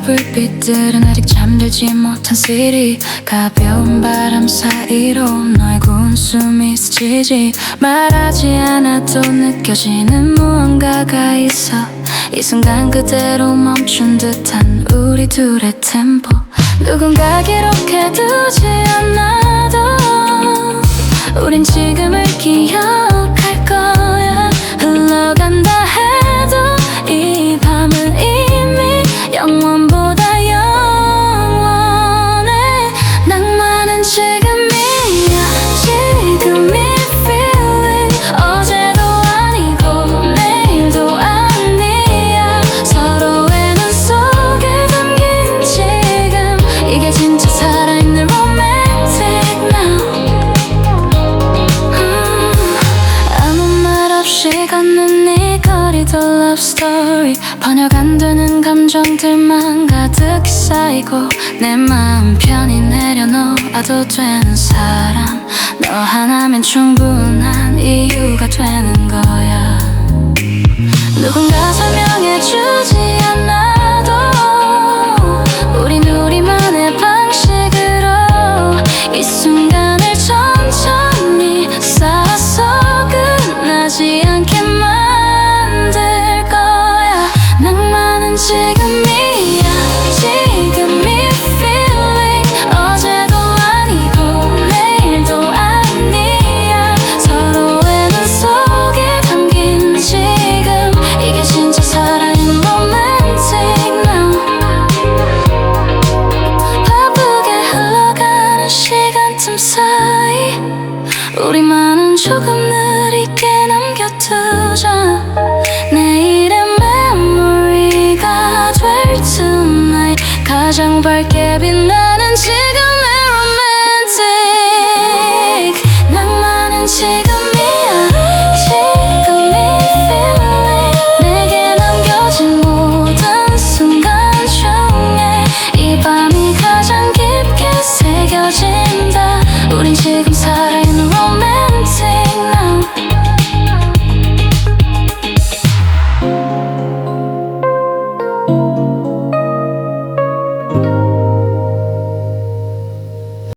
불빛들은 아직 잠들지 못한 시리 가벼운 바람 사이로 너의 구운 숨이 스치지. 말하지 않아도 느껴지는 무언가가 있어. 이 순간 그대로 멈춘 듯한 우리 둘의 템포. 누군가 기록해두지 않아도 우린 지금을 기 이 거리도 love story. 번역 안 되는 감정들만 가득 쌓이고 내 마음 편히 내려놓아도 되는 사람. 너 하나면 충분한 이유가 되는 거야. 누군가 사이. 우리만은 조금 느리게 남겨두자 가장 밝게 빛나는 지금의 로맨틱 낭만은 지금이야. 지금이 내게 남겨진 모든 순간 중에 이 밤이 가장 깊게 새겨진다. 우린 지금 살